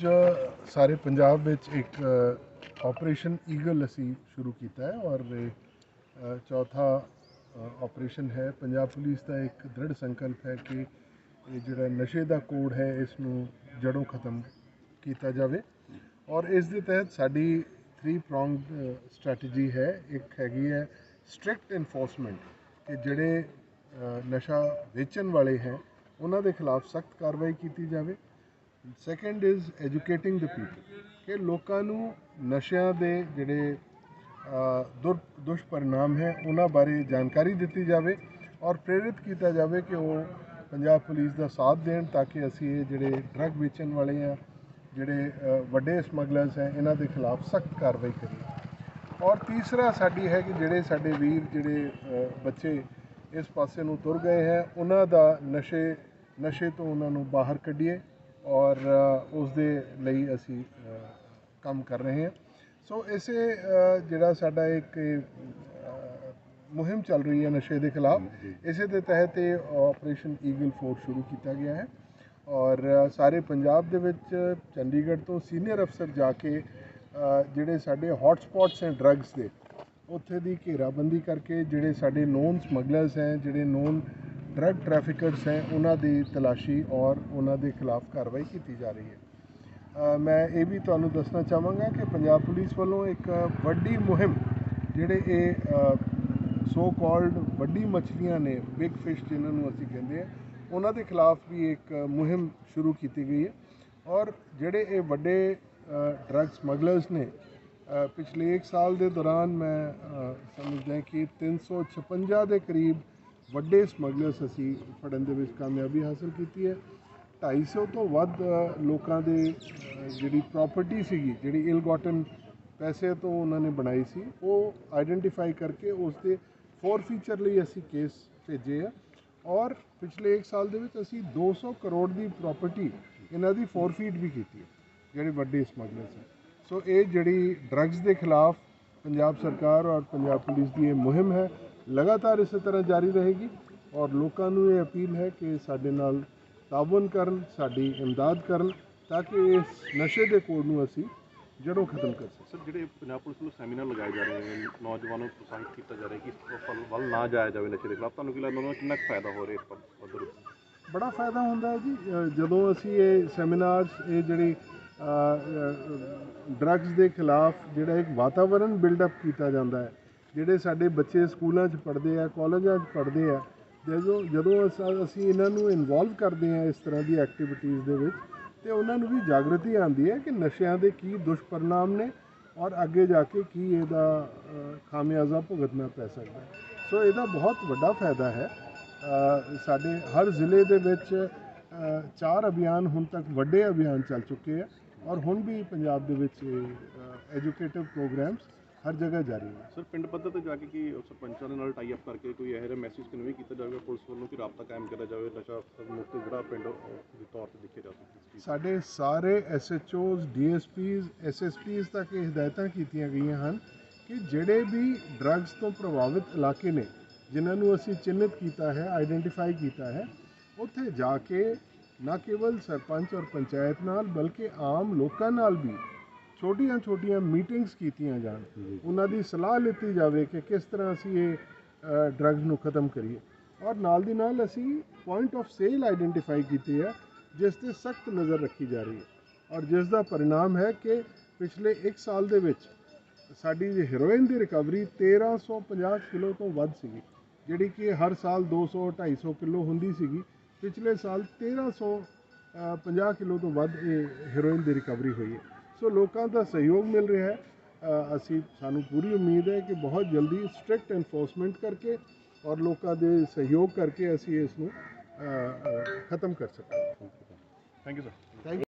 ਅੱਜ ਸਾਰੇ ਪੰਜਾਬ ਵਿੱਚ ਇੱਕ ਆਪਰੇਸ਼ਨ ਈਗਲ ਅਸੀਂ ਸ਼ੁਰੂ ਕੀਤਾ ਹੈ ਔਰ ਚੌਥਾ ਆਪਰੇਸ਼ਨ ਹੈ। ਪੰਜਾਬ ਪੁਲਿਸ ਦਾ ਇੱਕ ਦ੍ਰਿੜ ਸੰਕਲਪ ਹੈ ਕਿ ਇਹ ਜਿਹੜਾ ਨਸ਼ੇ ਦਾ ਕੋਡ ਹੈ, ਇਸ ਨੂੰ ਜੜੋਂ ਖਤਮ ਕੀਤਾ ਜਾਵੇ। ਔਰ ਇਸ ਦੇ ਤਹਿਤ ਸਾਡੀ ਥ੍ਰੀ ਪ੍ਰੋਂਗਡ ਸਟ੍ਰੈਟਜੀ ਹੈ। ਇੱਕ ਹੈਗੀ ਹੈ ਸਟ੍ਰਿਕਟ ਇਨਫੋਰਸਮੈਂਟ ਕਿ ਜਿਹੜੇ ਨਸ਼ਾ ਵੇਚਣ ਵਾਲੇ ਹੈ, ਉਹਨਾਂ ਦੇ ਖਿਲਾਫ ਸਖਤ ਕਾਰਵਾਈ ਕੀਤੀ ਜਾਵੇ। Second is educating the people ਕਿ ਲੋਕਾਂ ਨੂੰ ਨਸ਼ਿਆਂ ਦੇ ਜਿਹੜੇ ਦੁਰ, ਦੁਸ਼ਪਰਿਣਾਮ ਹੈ, ਉਹਨਾਂ ਬਾਰੇ ਜਾਣਕਾਰੀ ਦਿੱਤੀ ਜਾਵੇ ਔਰ ਪ੍ਰੇਰਿਤ ਕੀਤਾ ਜਾਵੇ ਕਿ ਉਹ ਪੰਜਾਬ ਪੁਲਿਸ ਦਾ ਸਾਥ ਦੇਣ ਤਾਂ ਕਿ ਅਸੀਂ ਇਹ ਜਿਹੜੇ ਡਰੱਗ ਵੇਚਣ ਵਾਲੇ ਆ, ਜਿਹੜੇ ਵੱਡੇ ਸਮਗਲਰਸ ਹੈ, ਇਹਨਾਂ ਦੇ ਖਿਲਾਫ ਸਖਤ ਕਾਰਵਾਈ ਕਰੀਏ। ਔਰ ਤੀਸਰਾ ਸਾਡੀ ਹੈ ਕਿ ਜਿਹੜੇ ਸਾਡੇ ਵੀਰ, ਜਿਹੜੇ ਬੱਚੇ ਇਸ ਪਾਸੇ ਨੂੰ ਤੁਰ ਗਏ ਹੈ, ਉਹਨਾਂ ਦਾ ਨਸ਼ੇ ਨਸ਼ੇ ਤੋਂ ਉਹਨਾਂ ਨੂੰ ਬਾਹਰ ਕੱਢੀਏ। ਔਰ ਅ, ਉਸ ਦੇ ਲਈ ਅਸੀਂ ਕੰਮ ਕਰ ਰਹੇ ਹਾਂ। ਸੋ ਇਸੇ ਜਿਹੜਾ ਸਾਡਾ ਇੱਕ ਮੁਹਿੰਮ ਚੱਲ ਰਹੀ ਹੈ ਨਸ਼ੇ ਦੇ ਖਿਲਾਫ ਇਸੇ ਦੇ ਤਹਿਤ ਇਹ ਆਪਰੇਸ਼ਨ ਈਗਲ ਫੋਰਸ ਸ਼ੁਰੂ ਕੀਤਾ ਗਿਆ ਹੈ। ਔਰ ਸਾਰੇ ਪੰਜਾਬ ਦੇ ਵਿੱਚ ਚੰਡੀਗੜ੍ਹ ਤੋਂ ਸੀਨੀਅਰ ਅਫਸਰ ਜਾ ਕੇ ਜਿਹੜੇ ਸਾਡੇ ਹੌਟ ਸਪੌਟਸ ਹੈ ਡਰੱਗਸ ਦੇ ਉੱਥੇ ਦੀ ਘੇਰਾਬੰਦੀ ਕਰਕੇ ਜਿਹੜੇ ਸਾਡੇ ਨੋਨ ਸਮਗਲਰਸ ਹੈ ਜਿਹੜੇ ਨੋਨ ਡਰੱਗ ਟ੍ਰੈਫਿਕਰਸ ਹੈ, ਉਹਨਾਂ ਦੀ ਤਲਾਸ਼ੀ ਔਰ ਉਹਨਾਂ ਦੇ ਖਿਲਾਫ ਕਾਰਵਾਈ ਕੀਤੀ ਜਾ ਰਹੀ ਹੈ। ਮੈਂ ਇਹ ਵੀ ਤੁਹਾਨੂੰ ਦੱਸਣਾ ਚਾਹਾਂਗਾ ਕਿ ਪੰਜਾਬ ਪੁਲਿਸ ਵੱਲੋਂ ਇੱਕ ਵੱਡੀ ਮੁਹਿੰਮ ਜਿਹੜੇ ਇਹ ਸੋ ਕਾਲਡ ਵੱਡੀ ਮੱਛਲੀਆਂ ਨੇ ਬਿਗ ਫਿਸ਼ ਜਿਨ੍ਹਾਂ ਨੂੰ ਅਸੀਂ ਕਹਿੰਦੇ ਆ ਉਹਨਾਂ ਦੇ ਖਿਲਾਫ ਵੀ ਇੱਕ ਮੁਹਿੰਮ ਸ਼ੁਰੂ ਕੀਤੀ ਗਈ ਹੈ। ਔਰ ਜਿਹੜੇ ਇਹ ਵੱਡੇ ਡਰੱਗ ਸਮਗਲਰਸ ਨੇ ਪਿਛਲੇ 1 ਸਾਲ ਦੇ ਦੌਰਾਨ ਮੈਂ ਸਮਝਦਾ ਕਿ 356 ਦੇ ਕਰੀਬ ਵੱਡੇ ਸਮਗਲਰਸ ਅਸੀਂ ਫੜਨ ਦੇ ਵਿੱਚ ਕਾਮਯਾਬੀ ਹਾਸਲ ਕੀਤੀ ਹੈ। 250 ਤੋਂ ਵੱਧ ਲੋਕਾਂ ਦੇ ਜਿਹੜੀ ਪ੍ਰਾਪਰਟੀ ਸੀਗੀ, ਜਿਹੜੀ ਇਲ ਗਾਟਨ ਪੈਸੇ ਤੋਂ ਉਹਨਾਂ ਨੇ ਬਣਾਈ ਸੀ, ਉਹ ਆਈਡੈਂਟੀਫਾਈ ਕਰਕੇ ਉਸ ਦੇ ਫੋਰ ਫੀਚਰ ਲਈ ਅਸੀਂ ਕੇਸ ਭੇਜੇ ਆ। ਔਰ ਪਿਛਲੇ 1 ਸਾਲ ਦੇ ਵਿੱਚ ਅਸੀਂ 200 ਕਰੋੜ ਦੀ ਪ੍ਰਾਪਰਟੀ ਇਹਨਾਂ ਦੀ ਫੋਰਫੀਟ ਵੀ ਕੀਤੀ ਹੈ, ਜਿਹੜੇ ਵੱਡੇ ਸਮਗਲਰ ਸੀ ਸੋ ਇਹ ਜਿਹੜੀ ਡਰੱਗਸ ਦੇ ਖਿਲਾਫ ਪੰਜਾਬ ਸਰਕਾਰ ਔਰ ਪੰਜਾਬ ਪੁਲਿਸ ਦੀ ਇਹ ਮੁਹਿੰਮ ਹੈ ਲਗਾਤਾਰ ਇਸੇ ਤਰ੍ਹਾਂ ਜਾਰੀ ਰਹੇਗੀ ਔਰ ਲੋਕਾਂ ਨੂੰ ਇਹ ਅਪੀਲ ਹੈ ਕਿ ਸਾਡੇ ਨਾਲ ਤਾਵਨ ਕਰਨ ਸਾਡੀ ਇਮਦਾਦ ਕਰਨ ਤਾਂ ਕਿ ਇਸ ਨਸ਼ੇ ਦੇ ਕੋਡ ਨੂੰ ਅਸੀਂ ਜੜੋਂ ਖਤਮ ਕਰ ਸਕੀਏ। ਸਰ ਜਿਹੜੇ ਪੰਜਾਬ ਪੁਲਿਸ ਵੱਲੋਂ ਸੈਮੀਨਾਰ ਲਗਾਏ ਜਾ ਰਹੇ ਨੇ ਨੌਜਵਾਨਾਂ ਨੂੰ ਪ੍ਰੋਤਸਾਹਿਤ ਕੀਤਾ ਜਾ ਰਿਹਾ ਕਿ ਇਸ ਵੱਲ- ਵੱਲ ਨਾ ਜਾਇਆ ਜਾਵੇ ਨਸ਼ੇ ਦੇ ਖਿਲਾਫ ਤੁਹਾਨੂੰ ਕੀ ਲੱਗਦਾ ਉਹਨਾਂ ਨੂੰ ਕਿੰਨਾ ਫਾਇਦਾ ਹੋ ਰਿਹਾ ਇਸ ਪੱਧਰ ਬੜਾ ਫਾਇਦਾ ਹੁੰਦਾ ਹੈ ਜੀ। ਜਦੋਂ ਅਸੀਂ ਇਹ ਸੈਮੀਨਾਰਸ ਇਹ ਜਿਹੜੀ ਡਰੱਗਸ ਦੇ ਖਿਲਾਫ ਜਿਹੜਾ ਇੱਕ ਵਾਤਾਵਰਣ ਬਿਲਡ ਅਪ ਕੀਤਾ ਜਾਂਦਾ ਹੈ ਜਿਹੜੇ ਸਾਡੇ ਬੱਚੇ ਸਕੂਲਾਂ 'ਚ ਪੜ੍ਹਦੇ ਆ, ਕਾਲਜਾਂ 'ਚ ਪੜ੍ਹਦੇ ਆ, ਜਦੋਂ ਜਦੋਂ ਅਸ- ਅਸੀਂ ਇਹਨਾਂ ਨੂੰ ਇਨਵੋਲਵ ਕਰਦੇ ਹਾਂ ਇਸ ਤਰ੍ਹਾਂ ਦੀ ਐਕਟੀਵਿਟੀਜ਼ ਦੇ ਵਿੱਚ, ਤੇ ਉਹਨਾਂ ਨੂੰ ਵੀ ਜਾਗਰਤੀ ਆਉਂਦੀ ਹੈ ਕਿ ਨਸ਼ਿਆਂ ਦੇ ਕੀ ਦੁਸ਼ਪਰਿਣਾਮ ਨੇ ਔਰ ਅੱਗੇ ਜਾ ਕੇ ਕੀ ਇਹਦਾ ਖਾਮਿਆਜ਼ਾ ਭੁਗਤਣਾ ਪੈ ਸਕਦਾ ਸੋ ਇਹਦਾ ਬਹੁਤ ਵੱਡਾ ਫਾਇਦਾ ਹੈ। ਸਾਡੇ ਹਰ ਜ਼ਿਲ੍ਹੇ ਦੇ ਵਿੱਚ ਚਾਰ ਅਭਿਆਨ ਹੁਣ ਤੱਕ ਵੱਡੇ ਅਭਿਆਨ ਚੱਲ ਚੁੱਕੇ ਆ, ਔਰ ਹੁਣ ਵੀ ਪੰਜਾਬ ਦੇ ਵਿੱਚ ਐਜੂਕੇਟਿਵ ਪ੍ਰੋਗਰਾਮਸ ਹਰ ਜਗ੍ਹਾ ਜਾਰੀ ਨੇ ਸਰ ਪਿੰਡ ਪੱਧਰ ਤੇ ਜਾ ਕੇ ਕੀ ਸਰਪੰਚਾਂ ਦੇ ਨਾਲ ਟਾਈ ਅਪ ਕਰਕੇ ਕੋਈ ਇਹੋ ਜਿਹਾ ਮੈਸੇਜ ਕਨਵੇ ਕੀਤਾ ਜਾਵੇ ਪੁਲਿਸ ਵੱਲੋਂ ਕਿ ਰਾਬਤਾ ਕਾਇਮ ਕਰਿਆ ਜਾਵੇ ਨਸ਼ਾ ਮੁਕਤ ਜਿਹੜਾ ਪਿੰਡ ਦੇ ਤੌਰ ਤੇ ਦੇਖਿਆ ਜਾ ਸਕੇ ਸਾਡੇ ਸਾਰੇ ਐਸਐਚਓਜ਼ ਡੀਐਸਪੀਜ਼ ਐਸਐਸਪੀਜ਼ ਤੱਕ ਇਹ ਹਦਾਇਤਾਂ ਕੀਤੀਆਂ ਗਈਆਂ ਹਨ ਕਿ ਜਿਹੜੇ ਵੀ ਡਰੱਗਸ ਤੋਂ ਪ੍ਰਭਾਵਿਤ ਇਲਾਕੇ ਨੇ ਜਿਨ੍ਹਾਂ ਨੂੰ ਅਸੀਂ ਚਿੰਨ੍ਹਿਤ ਕੀਤਾ ਹੈ ਆਈਡੈਂਟੀਫਾਈ ਕੀਤਾ ਹੈ ਉੱਥੇ ਜਾ ਕੇ ਨਾ ਕੇਵਲ ਸਰਪੰਚ ਔਰ ਪੰਚਾਇਤ ਨਾਲ ਬਲਕਿ ਆਮ ਲੋਕਾਂ ਨਾਲ ਵੀ ਛੋਟੀਆਂ ਛੋਟੀਆਂ ਮੀਟਿੰਗਸ ਕੀਤੀਆਂ ਜਾਣ ਉਹਨਾਂ ਦੀ ਸਲਾਹ ਲਿੱਤੀ ਜਾਵੇ ਕਿ ਕਿਸ ਤਰ੍ਹਾਂ ਅਸੀਂ ਇਹ ਡਰੱਗਸ ਨੂੰ ਖਤਮ ਕਰੀਏ। ਔਰ ਨਾਲ ਦੀ ਨਾਲ ਅਸੀਂ ਪੁਆਇੰਟ ਆਫ ਸੇਲ ਆਈਡੈਂਟੀਫਾਈ ਕੀਤੇ ਆ ਜਿਸ ਤੇ ਸਖਤ ਨਜ਼ਰ ਰੱਖੀ ਜਾ ਰਹੀ ਹੈ। ਔਰ ਜਿਸ ਦਾ ਪਰਿਣਾਮ ਹੈ ਕਿ ਪਿਛਲੇ 1 ਸਾਲ ਦੇ ਵਿੱਚ ਸਾਡੀ ਹੈਰੋਇਨ ਦੀ ਰਿਕਵਰੀ 1350 ਕਿਲੋ ਤੋਂ ਵੱਧ ਸੀਗੀ ਜਿਹੜੀ ਕਿ ਹਰ ਸਾਲ 200 250 ਕਿਲੋ ਹੁੰਦੀ ਸੀਗੀ। ਪਿਛਲੇ ਸਾਲ 1350 ਕਿਲੋ ਤੋਂ ਵੱਧ ਇਹ ਹੈਰੋਇਨ ਦੀ ਰਿਕਵਰੀ ਹੋਈ ਹੈ। ਸੋ ਲੋਕਾਂ ਦਾ ਸਹਿਯੋਗ ਮਿਲ ਰਿਹਾ ਹੈ। ਅਸੀਂ ਸਾਨੂੰ ਪੂਰੀ ਉਮੀਦ ਹੈ ਕਿ ਬਹੁਤ ਜਲਦੀ ਸਟ੍ਰਿਕਟ ਐਨਫੋਰਸਮੈਂਟ ਕਰਕੇ ਔਰ ਲੋਕਾਂ ਦੇ ਸਹਿਯੋਗ ਕਰਕੇ ਅਸੀਂ ਇਸ ਨੂੰ ਖਤਮ ਕਰ ਸਕਾਂਗੇ। Thank you sir thank